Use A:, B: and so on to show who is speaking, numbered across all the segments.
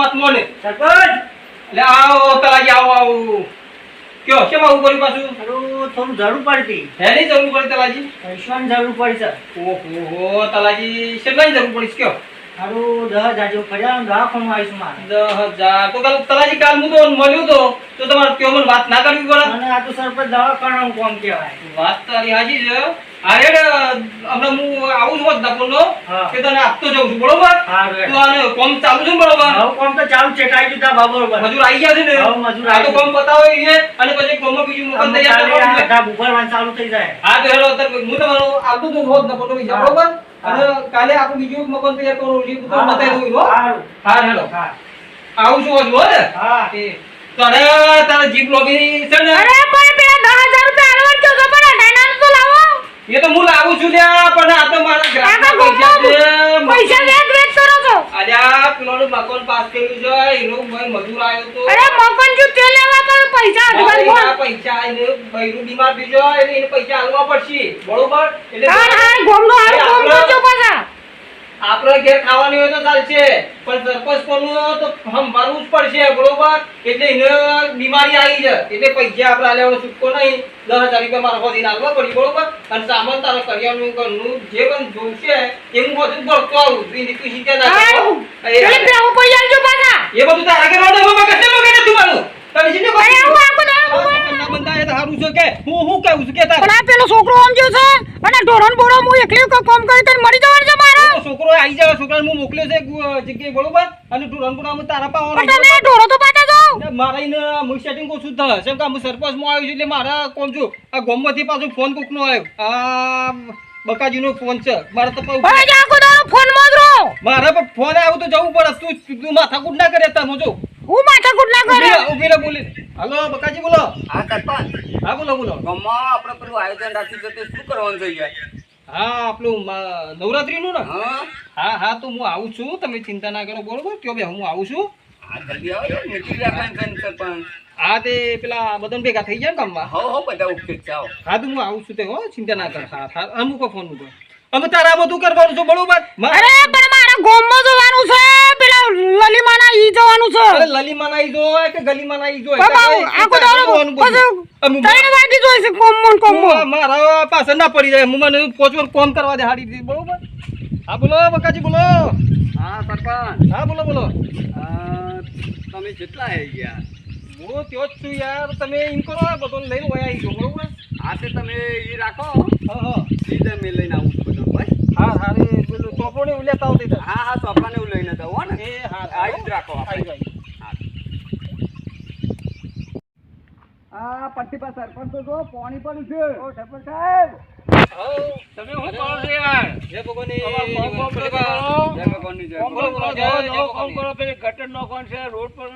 A: વાત ને
B: સરપંચ!
A: એટલે આવો તલાજી આવો આવો. કયો કેમ આવું કર્યું પાછું?
B: થોડું જરૂર પડતી.
A: હેની જરૂર પડી તલાજી
B: પૈસાની જરૂર પડી સર.
A: ઓહો તલાજી શેટલાની જરૂર પડી કયો?
B: મારું દસ હજાર જેવું ફર્યા દવાખાનું આવીશું મારે.
A: દસ હજાર. તો કાલ તલાજી કાલ હું તો મળ્યું તો તો તમારે કયો મને વાત ના કરવી પડે?
B: અને આ તો સરપંચ દવાખાનું કોમ કહેવાય.
A: વાત તારી હાજી છે. અરે હમણાં હું આવું છું દપોનો
B: હા.
A: કે તને આપતો જાઉં છું બરોબર. તું આને કોમ ચાલુ છે ને બરોબર?
B: હવે કામ તો ચાલુ છે કાંઈ દીધા બાબો બરોબર.
A: મજૂર આવી ગયા છે ને?
B: હા, મજૂર
A: આ તો કોમ પતાવે છે અને પછી કોમમાં બીજું મકાન તૈયાર છે.
B: ધાબુ ભરવાનું ચાલુ થઈ જાય.
A: હા તો હેલો હું તમારું આવતું હતું રોજ વિચાર
B: હા.
A: બરોબર. અને કાલે આપણું બીજું મકાન તૈયાર કરવાનું છે તમને બતાવી દઉં હો. હા. હેલો.
B: હા.
A: આવું છું હજુ હો ને?
B: હા.
A: એ તારે તારે જીપ લોબી છે ને?
C: અરે પણ પેલા દસ રૂપિયા આલવા તો તો લાવો
A: એ તો હું લાવું છું લ્યા પણ આ તો મારા ગ્રાહકના
C: કાકા
A: પૈસા છે
C: પૈસા વેચ વેચ કરો છો
A: અલ્યા પેલો મકાન પાસ કર્યું છે એનો મજૂર આવ્યો તો.
C: અરે મકાન જો તે લેવા પણ પૈસા
A: હવે
C: અઢવાર
A: પૈસા આઈને બૈરું બીમાર થઈ જાય એને પૈસા આલવા પડશે. બરોબર? એટલે
C: હા હા ગોમનો હાલ
A: ગોમનો
C: જો પાછા.
A: આપણે ઘેર ખાવાની હોય તો ચાલશે. પણ સરપંચ કોનું તો સંભાળવું જ પડશે બરોબર? એટલે એને બીમારી આવી જાય એટલે પૈસા આપણે આલ્યા છૂટકો નહીં. દસ હજાર રૂપિયા મારા હોતી નાખવા પડી બરોબર? અને સામાન તારા કરિયાણું ઘરનું જે પણ જોઈશે એ હું બધું ભરતો આવું. એની નીકળી શીખે ના એ બધું તારા તો હવે કશે લોકો નથી મારું તને શું
C: અરે હું આખો દાડો
A: બંધા હારું છે કે હું હું કહું છું કે તારે?
C: પણ આ પેલો છોકરો સમજ્યો છે? અને ઢોરણ બોરો હું એકલી ક- કામ કરી કરીને મરી જવાનું છે મારે?
A: છોકરો આવી જાય છોકરાને હું મોકલ્યો છે જગ્યાએ બરોબર? અને તું રંગપુરામાં તારા
C: પણ
A: પાવાનો
C: તમે ઢોરો તો પાછા
A: ને મારે એને હું સેટિંગ ઓછું થાય કેમ કે હું સરપંચમાં આવ્યો છું એટલે મારા કોણ છું આ ગોમમાંથી પાછો ફોન કોકનો આવ્યો. આ બકાજીનો ફોન છે. મારે તો
C: ભાઈ આખો દાડો ફોનમાં જ રહો.
A: મારા પર ફોન આવ્યો તો જવું પડે તું તું માથાકૂટ ના કરે તા જો.
C: હું માથાકૂટ ના કરે?
A: ઊભી રે બોલી હલો બકાજી બોલો.
D: હા સરપંચ
A: હા બોલો બોલો.
D: ગમમાં આપણે પેલું આયોજન રાખી છે તે શું કરવાનું થઈ જાય
A: હા આપણું નવરાત્રીનું ને?
D: હા.
A: હા હા તો હું આવું છું. તમે ચિંતા ના કરો બરોબર? કયો બે હું આવું છું?
D: હા જલ્દી આવો મીટિંગ રાખવાની સરપંચ.
A: હા તે પેલા બદન ભેગા થઈ ગયા ને ગામમાં?
D: હો હો બધા ઓકે ચાલો
A: હા તો હું આવું છું તે હો ચિંતા ના કર. હા હા અમુક ફોન મૂકો અમે તારા બધું કરવાનું છે બરોબર?
C: અરે પણ મારા ગોમમાં જવાનું છે લલીમાના ઈ જવાનું છે.
A: અરે લલીમાં ઈ જોય કે ગલીમાં ઈ જોય
C: બાબા, આખો દાડો. પાછું ત્રણ વાગે જોઈ છે કોમ ને કોમ
A: મારા પાસે ના પડી જાય. હું મને પોચવર કોમ કરવા દે હાડી દીધી. બરોબર? હા બોલો બકાજી બોલો.
D: હા સરપંચ.
A: હા બોલો બોલો.
D: તમે કેટલા આવી ગયા?
A: હું ત્યો જ છું યાર. તમે એમ કરો બધો લઈને વયા આવી જાઓ બરોબર?
D: હા તે તમે એ રાખો.
A: હા હા.
D: સીધા મેં લઈને આવું છું બધું બસ
A: હા હા રે પેલું ચોપડો ને ઉલેતા આવતી
D: હા હા લઈને ને
A: હા
D: જ રાખો આપણે.
A: આવી જાય
D: હા. આ પટ્ટી પર સરપંચ તો જો પાણી પડ્યું છે ઓ સરપંચ સાહેબ
A: તમે શું કરો છો યાર જય ભગવાનની
D: કોમ કોમ
A: પ્રતિભા.
D: જય ભગવાનની જય
A: કોમ કરો,
D: ભગવાનની.
A: જય- જય
E: નવો કામ
A: ભગવાનની.
E: કરો પેલી ગટર નાખવાનું છે રોડ પર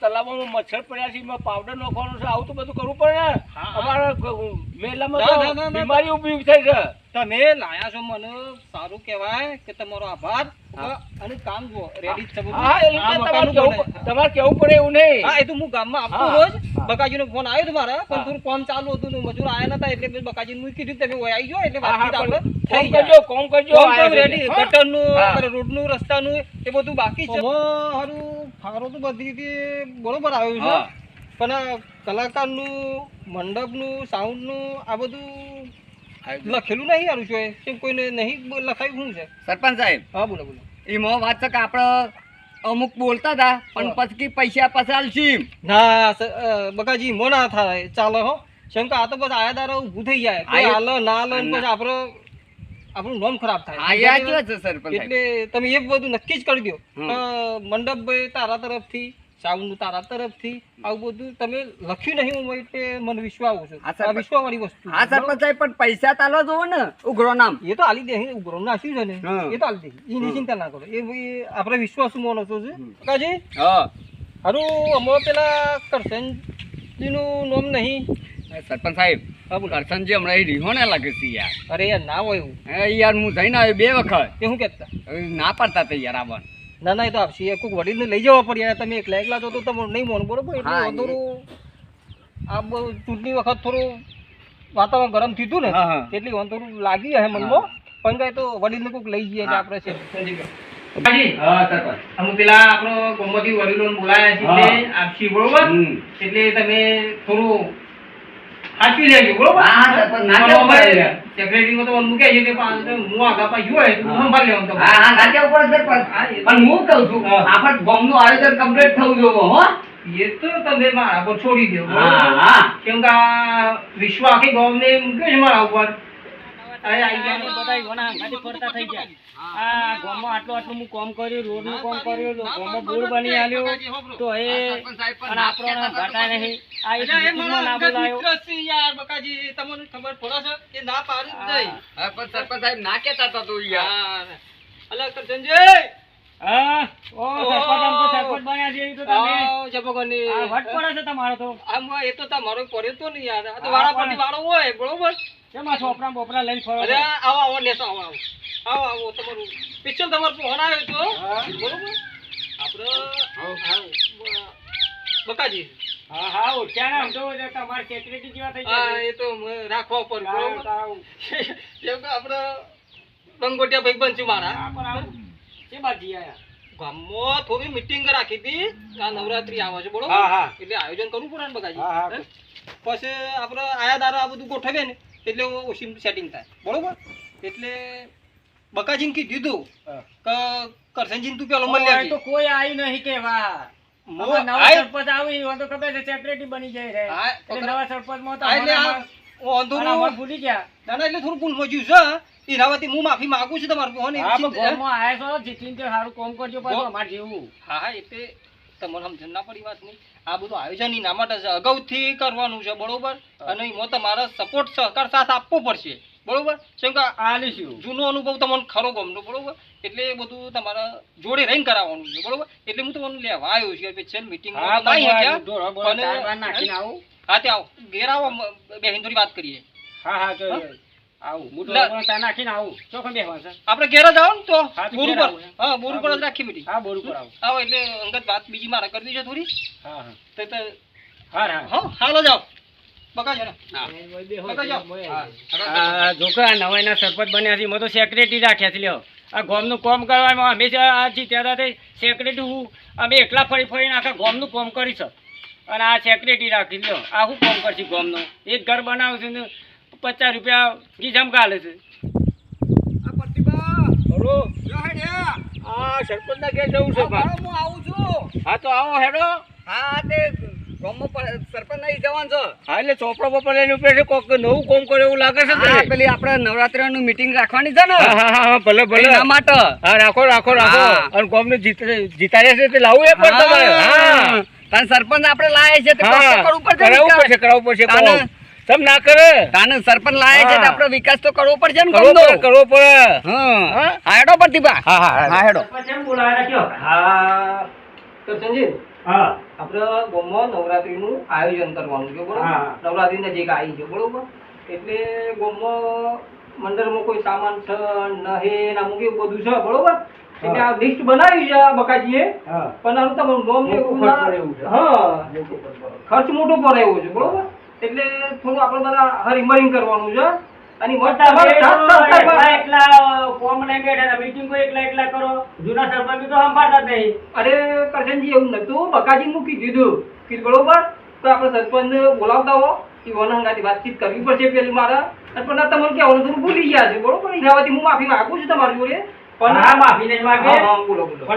E: તલાવમાં મચ્છર પડ્યા છે એમાં પાવડર નાખવાનું છે આવું તો બધું કરવું પડે ને અમારા મેલામાં. બીમારી ઊભી થઈ છે
A: તમે લાયા છો મને સારું કહેવાય કે તમારો આભાર અને કામ રેડી છે
E: હા એટલે તમારે કેવું
A: બને.
E: તમારે કેવું પડે એવું નહીં
A: હા એ તો હું ગામમાં આપતો રોજ બકાજીનો ફોન આવ્યો તો મારા પણ. થોડું કામ ચાલુ હતું મજૂર આયા નતા એટલે મેં બકાજીને મૂકી દીધું તમે આવી ગયો એટલે
E: હા, હા,
A: વાતચીત આપણે થઈ
E: કોમ. કરજો કોમ છે.
A: રેડી. આપણે રોડનું રસ્તાનું એ બધું બાકી છે હારું ફારો તો બધી રીતે બરોબર આવ્યું છે. પણ કલાકારનું મંડપનું સાઉન્ડનું આ બધું લખેલું નહીં હારું છે કેમ કોઈને નહીં લખાયું? શું છે?
D: સરપંચ સાહેબ
A: હા બોલો બોલો.
D: એમાં વાત છે કે આપણે અમુક બોલતા હતા પણ પછી પૈસા પસાર આલશી
A: ના બકાજી મો ના થાય. ચાલે હો. કેમ કે આ તો બસ આયાદારો ઊભું થઈ જાય. ના હાલે ને
D: ના.
A: પછી આપણે આપણું નામ ખરાબ થાય. એટલે તમે એ બધું નક્કી જ કરી દો. મંડપ ભાઈ તારા તરફથી સાઉન્ડ તારા તરફથી આવું બધું તમે લખ્યું નહીં હું એટલે મને વિશ્વાસ છે.
D: હા,
A: આ. વિશ્વાસવાળી વસ્તુ.
D: હા સરપંચ સાહેબ પણ પૈસા તાલો જોવો ને ઉઘરો નામ.
A: એ તો આલી દે ઉગ્રો નાખ્યું છે ને એ તો આલી દે એની ચિંતા ના કરો. એ આપણે વિશ્વાસ માણસો છે.
D: હમ.
A: કાજી
D: હા.
A: હારું અમારે પેલા કરશનજીનું નામ નહીં.
D: સરપંચ સાહેબ
A: હા બોલો.
D: કરશનજી હમણાં એ રીહોને લાગે છે યાર.
A: અરે યાર ના હોય એવું.
D: યાર હું જઈને આવ્યો બે વખત.
A: એ શું કહેતા?
D: ના પાડતા તૈયાર યાર આવવાનું.
A: ના ના એ તો આપશે. એ કોઈક વડીલને લઈ જવા પડ્યા તમે એકલા એકલા જો તો તમે નહીં મોન બરોબર? એટલે થોડું આ બહુ ચૂંટણી વખત થોડું વાતાવરણ ગરમ થયું ને એટલી થોડું લાગી હે મનમાં. પણ કઈ તો વડીલને કોઈક લઈ જઈએ આપણે છે. અમે પેલા આપણો ગોમતી વડીલો બોલાયા છે એટલે આપશી, બરોબર? એટલે તમે થોડું સાચવી લેજો બરોબર?
E: ના
A: સેક્રેટરીમાં તો મૂકે છે પાછું હું આગા પા હોય તો હું સંભાળી લેવાનું તમારે.
E: હા હા નાટ્ય ઉપર
A: હા,
E: પણ હું કહું છું આપણ બોમ્બનું આયોજન કમ્પ્લીટ થવું જોઈએ હો.
A: એ તો તમે મારા પર છોડી દો.
E: હા હા.
A: કેમ કે વિશ્વ આખી ગામને મૂક્યો છે મારા ઉપર. અરે આઈ ગયા ને.
B: બધા ઘણા હાંગાથી ફરતા થઈ ગયા આ ગામમાં આટલું આટલું હું કામ કર્યું રોડનું કામ કર્યું ગામમાં બોર બની આલ્યો તો એ પણ આપણો ઘટા નહીં આ મિટિંગમાં ના બોલાયો
A: યાર, બકાજી. તમને ખબર પડે છે? કે ના પાડી જ નહીં.
E: પણ સરપંચ સાહેબ ના કહેતા હતા તું
A: યાર અલ્યા, કરજણજી!
B: હા ઓ સરપંચ તો સરપંચ બન્યા છે તો તમે
A: આવો, જય ભગવાનની.
B: આ વટ પડે છે તમારો તો
A: આમ એ તો તમારો પડ્યો તો નહીં યાર. આ તો
B: હા,
A: વાળાપટ્ટી વાળો હોય, બરોબર?
B: કેમ આ છોપરા બોપરા લઈને ફરો
A: અરે, આવો, આવો, લેસો આવો, આવો. આવો, આવો, તમારું પિક્ચર તમારો ફોન આવ્યો તો. બરોબર? આપણે બકાજી.
B: હા હા ઓળખ્યા ને આમ તો તમાર સેક્રેટરી જેવા થઈ
A: હા
B: ગયા
A: એ તો રાખવા
B: પર
A: બરોબર? જેમ કે આપણે બંગોટિયા ભાઈ બનશું મારા.
B: કે બાજી આયા?
A: ગામમાં થોડી મિટિંગ રાખી હતી. આ નવરાત્રી આવે છે બરોબર?
B: હા, હા.
A: એટલે આયોજન કરવું પડે ને
B: હા, હા.
A: હે? પછી આપણે આયા દારા આ બધું ગોઠવીએ ને. એટલે ઓછી સેટિંગ થાય. બરોબર? એટલે બકાજીને કીધું. કે કરસનજીને તું પેલો મળી
B: તો કોઈ આવી નહીં કેવા
A: મો-
B: આમાં નવા સરપંચ આવી હોય તો ખબર છે સેક્રેટરી બની જાય રે. એટલે નવા સરપંચમાં તો
A: આ એટલે
B: અમારા-
A: આ વાંધો
B: અમારા
A: નહીં.
B: ભૂલી ગયા.
A: ના ના એટલે થોડું ભૂલ મોજ્યું છે. હું માફી માંગુ છું તમારું ફોન
B: હા પણ આયા છો જીતીને સારું કોમ કરજો પાછું જેવું.
A: હા એટલે તમને સમજણ ના પડી વાત નહીં. આ બધું આયોજન એના માટે છે અગાઉથી કરવાનું છે બરોબર? અને એમાં તમારે સપોર્ટ સહકાર સાથ આપવો પડશે બરોબર? કેમ કે
B: આલીશું
A: જૂનો અનુભવ તમને ખરો ગમનો બરોબર? એટલે એ બધું તમારે જોડે રહીને કરાવવાનું છે બરોબર? એટલે હું તમને લેવા આવ્યો છું સ્પેશિયલ મિટિંગ
B: આ
A: હા તે આવો. ઘેર આવો બે હિન્દુની વાત કરીએ.
B: હા હા તો આવું હું
A: લા-
B: ઢોરો બોરો ચાર નાખીને આવું. ચોખ્ખું બેસવાનું છે.
A: આપણે ઘેર જ આવો ને તો બોર ઉપર.
B: હા
A: બોર ઉપર જ રાખી મિટિંગ
B: હા બોર ઉપર આવું.
A: આવો એટલે અંગત વાત બીજી મારે કરવી છે થોડી.
B: હા હા.
A: તો તો
B: હા હા.
A: હા હાલો જાઓ. બકા જાઓ.
B: આ જોકા સરપંચ બન્યા છે મેં તો સેક્રેટરી રાખ્યા છે લ્યો. આ ગોમનું કોમ કરવામાં હંમેશા આ જીત્યા હતા સેક્રેટરી હું અમે એકલા ફરી ફરીને આખા ગામનું કોમ કરીશ. અને આ સેક્રેટરી રાખી લ્યો. આ શું કોમ કરશે ગોમનું? એક ઘર બનાવું છું ને પચાસ રૂપિયા ગીજામ કાલે છે.
E: હા સરપંચ ના ઘેર જવું છે
D: હું આવું છું.
E: હા તો આવો હેડો.
D: હા તે ગામમાં સરપંચ નહીં જવાનું છે.
E: હા એટલે ચોપડો બોપડો લઈને છે કોક નવું કોમ કરે એવું લાગે છે
D: હા? પેલી આપણે નવરાત્રીનું મીટિંગ રાખવાની છે ને?
E: હા હા હા હા, ભલે ભલે.
D: એના માટે.
E: હા રાખો રાખો રાખો.
D: હા.
E: અને કોમને જીત જીતાડ્યા છે તે લાવવું એ પણ તમારે. હા.
D: તાન સરપંચ આપણે લાયા છે તે
E: કરાવવું પડશે કરાવવું. તમ ના કરે
D: તાને સરપંચ લાયા છે તે
E: હા.
D: વિકાસ તો કરવો પડશે ને
E: કરવો પડે કરવો પડે
D: હા
E: હા?
D: હેડો પ્રતિભા
E: હા હા
D: હા હેડો
A: હા કરશનજી
B: હા
A: આપણે ગામમાં નવરાત્રીનું આયોજન કરવાનું છે બરોબર. નવરાત્રી નજીક આવી છે બરોબર એટલે ગામમાં મંડળમાં કોઈ સામાન છે નહે ના અમુક એવું બધું છે બરોબર એટલે આ લિસ્ટ બનાવ્યું છે આ બકાજીએ પણ આનું તમારું નોમ એવું
B: મોટું ખર્ચ
A: ના-
B: પડે એવું છે.
A: હા ખર્ચ મોટો પડે એવું છે બરોબર એટલે થોડું આપણે બધા હરીમરીને કરવાનું છે. અને તમારે
B: એકલા એકલા કરો. જૂના સરપંચ તો સંભાળતા નહીં.
A: અરે કરશનજી એવું નતું. બકાજી મૂકી દીધું. કે બરોબર? તો આપણે સરપંચ બોલાવતા હો. ઓના વાતચીત કરવી પડશે પેલી મારે. પણ આ તમને કહેવાનું થોડું ભૂલી ગયા છે. બરોબર? હું માફી માંગુ છું તમારી જોડે. પણ
B: માફી નહીં માંગે.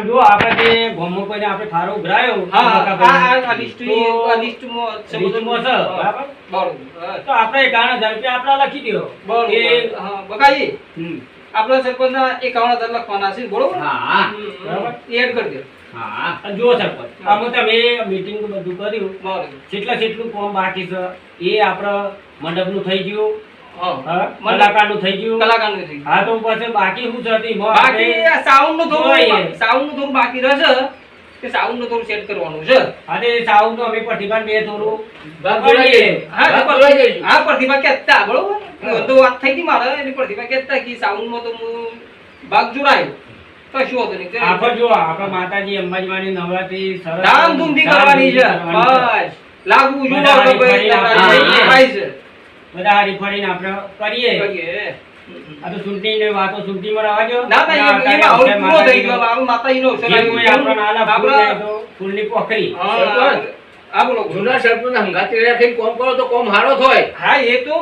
B: જો આપણે જે કોઈને આપણે થારો
A: હા આ આ- આ
B: ભાઈ,
A: લિસ્ટ
B: તો
A: આ લિસ્ટમાં છે
B: લિસ્ટમાં છે, બરાબર?
A: બરોબર
B: તો આપણે એકાવન હજાર રૂપિયા આપણે લખી દો
A: બરોબર
B: કે
A: બકાજી આપણા એકાવન લખવાના છે બરોબર?
E: હા
B: બરાબર.
A: એ એડ કરી દો
E: હા
B: જુઓ સરપંચ આમાં તમે મીટિંગ બધું કર્યું.
A: બરોબર.
B: જેટલા જેટલું કામ બાકી છે એ આપણે મંડપનું થઈ ગયું.
A: મંડપ-
B: કલાકારનું થઈ ગયું
A: કલાકારનું થઈ ગયું.
B: હા તો પછી બાકી શું છે
A: બાકી સાઉન્ડનું થોડું sound નું થોડું બાકી રહેશે કે સાઉન્ડનું થોડું સેટ કરવાનું છે
B: અને સાઉન્ડનું અમે પ્રતિભા બે થોડું.
A: હા. હા, પ્રતિભા કેતા બરોબર? તો વાત થઈ હતી મારે, એની પ્રતિભા કેતા કે સાઉન્ડમાં તો હું ભાગ જોડાયો. કશું હતું નહીં.
B: આપણે જો આપણા માતાજી અંબાજીમાની નવરાત્રી સરસ
A: ધામધૂમથી કરવાની છે. બસ. લાગવું જોઈએ
B: બધા હરી આપણે કરીએ. આ તો ચૂંટણીની વાતો ચૂંટણીમાં રહેવા દ્યો.
A: ના ભાઈ
B: અવસર કોઈ
A: ગયો.
B: આપણને પોખરી
A: આ બોલો
E: જૂના સરપંચ હંગાતી રાખીને કોમ કરો તો કોમ હારો થાય
A: હા એ તો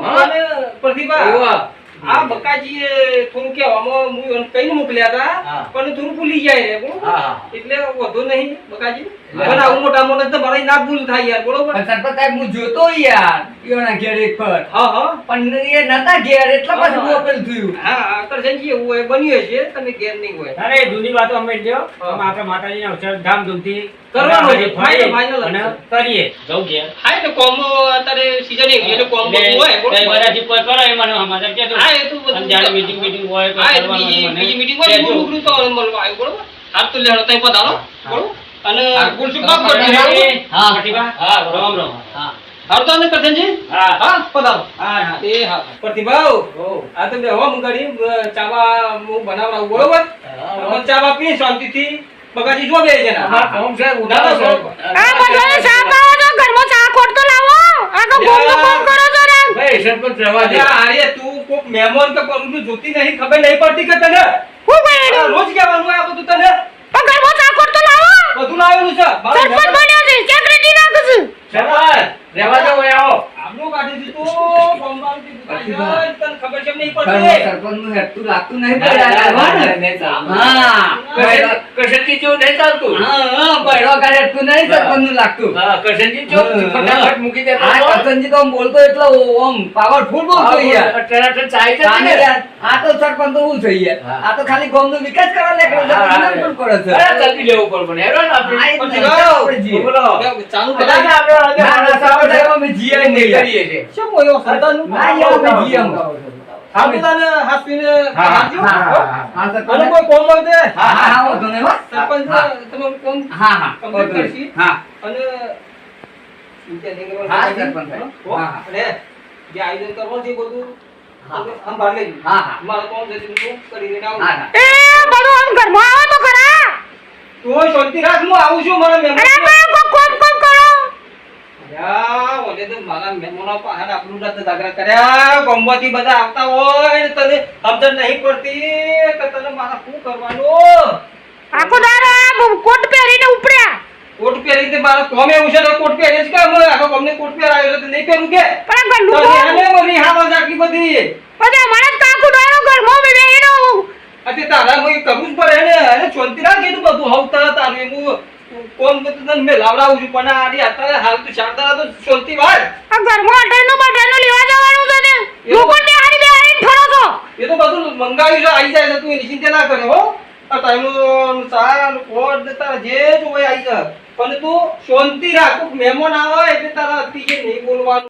A: પ્રતિભા
E: એવા.
A: આ બકાજીએ થોડું કહેવામાં હું એને કઈને મોકલ્યા હતા. પણ થોડું ભૂલી જાય રે બરોબર
E: હા, હા.
A: એટલે વધુ નહીં બકાજી. પણ આવું મોટા મોટા તો મારા ના ભૂલ થાય યાર બરોબર
D: પણ સરપંચ સાહેબ હું જોતો યાર ઈયોના ઘેર એક પર
A: હા હા
D: પણ એ નતા ઘેર એટલા
A: પાછું
D: પછી
A: હા.
D: હું અપેલ થયું
A: હા કરશનજી એવું હોય બન્યું છે તમે ઘેર નહીં હોય
B: અરે જૂની વાતો અમે. આમ આપણે માતાજીના અવસર ધામધૂમથી
A: કરવાનો છે. ફાઈનલ
B: અને કરીએ જવું ઘેર
A: હા તો કોમો અત્યારે સીઝન એક એટલે કોમ હોય
B: બરાજી પર કરો એ મને સમાચાર કહેજો.
A: હા એ તો બધું
B: હોય
A: હા એ તો
B: કરવાનું મને
A: બીજી meeting હોય હું રૂબરૂ તો મળવા આવ્યો બરોબર? હાથ તો લેવાનો તઈ પધારો બરોબર અને
B: હા.
A: ગુલસુખ બાપ
B: હા. હા, પ્રતિભા? હા, રામ રામ.
D: હા.
A: હારું ને કરશનજી
B: હા.
A: હા પધારો
B: હા, હા.
A: એ હા. પ્રતિભા આ તમે હવા મુકાડી ચાવા હું બનાવડાવું બરોબર? તમે ચાવા પી શાંતિથી. બગાજી જો બે જણા.
E: હા કોમ છે ઉડાડો સાહેબ.
C: આ બધાને ચા પાવો છો ઘરમાં ચા ખોટ તો લાવો. આ તો ગોમનું કામ કરો છો
E: ભાઈ સરપંચ રહેવા દે.
A: અરે તું કોક મહેમાન તો કરું છું જોતી નહીં ખબર નહીં પડતી કે તને?
C: હું
A: આ રોજ કહેવાનું આ બધું તને?
C: ઘરમાં ચા ખોટ તો લાવો.
A: બધું લાવેલું છે.
C: સરપંચ બન્યો છે સેક્રેટરી રાખું છું.
E: સરપંચ રહેવા દો આવો.
A: આબરૂ કાઢી દીધું, બોમ્બાલથી દુકાન તને ખબર છે નહીં પડતી.
D: સરપંચનું હેઠું લાગતું નહીં
E: ના,
D: પડ્યા
E: ના,
D: લાગવા
E: ના,
D: ને.
E: નહીં ચાલતું.
D: હા
E: કરશન- કરશનજી નહીં ચાલતું
D: હા હા કાઢે હેઠું નહીં સરપંચનું લાગતું
E: હા કરશનજી જેવું ફટાફટ મૂકી દેતો
D: આ
E: હતો.
D: તો બોલતો એટલો ઓમ પાવરફુલ બોલતો
E: હા,
D: યાર
E: ટનાટન ચાય છે
D: સામે
E: ને?
D: યાર, આ તો સરપંચ તો હું થઈ યાર આ તો ખાલી ગામનો વિકાસ કરવા કરે છે
E: અરે, જલ્દી લેવું પડે મને. હેરો આપણે.
A: ચાલુ
E: આપણે
D: જીએ નહીં.
E: કરીએ છીએ.
A: શું બોલ્યો, સંતાનનું?
D: ના, યાર, અમે જીએ અમે.
A: સાબુ તને હાથ પીને
E: હા,
A: હાથજો.
D: હા, હા, હા. હા, સરપંચ
A: અને કોઈ કોમ હોય તે.
D: હા, હા, હા, હો.
A: સરપંચ
D: હા.
A: તમે કોમ
D: હા, હા, નહીં.
A: કરશી.
D: હા.
A: અને.
D: હા, સરપંચ.
A: હો?
D: હા, હા.
A: અને જે આયોજન કરવાનું છે બધું
D: હા.
A: તમે સંભાળ લેજો.
D: હા, હા.
A: મારે કોમ છે હું કરી લઈને આવું.
D: હા, હા.
C: એ બધું આમ ઘરમાં આવો તો ખરા
A: તું શાંતિ રાખ હું આવું છું મારા મહેમાન
C: પણ કોક કોમ કોમ કરો
A: યા, ઓલે તો મારા મહેમાનો પાસે આપણું નથી જાગૃત કર્યા. ગામમાંથી બધા આવતા હોય ને તને સમજણ નહીં પડતી કે તને મારા શું કરવાનું?
C: આખો દારો કોટ પહેરીને ઉપડ્યા.
A: કોટ પહેરી તે મારા કોમ એવું છે કોટ પહેરે છે કે આખો ગમને કોટ પહેરાયો છે નહીં પહેરું કે?
C: પણ આ ગંડું
A: તો એને મને હાલો છે બધી?
C: બધા માણસ કાકુ દારો ઘરમાં બેહીને
A: અતે તારા કરવું જ પડે ને? શાંતિ રાખ એટલું બધું હવતા તારું એમ કોમ તો તને મેં લાવડાવું છું પણ આડી અત્યારે હાલ તો શારદા તો શાંતિ વાર
C: આ ઘરમાં અટાઈનો બટાઈનો લેવા જવાનું છે ને લોકો બેહાડી બેહાડીને ફરો છો.
A: એ તો બધું મંગાવ્યું છે આવી જાય છે તું એની ચિંતા ના કરે હો. આ ટાઈમનું ચા કોટ તારા જે જોવે આવી જાય. પણ તું શાંતિ રાખ મહેમાન આવે એટલે તારા નહીં બોલવાનું.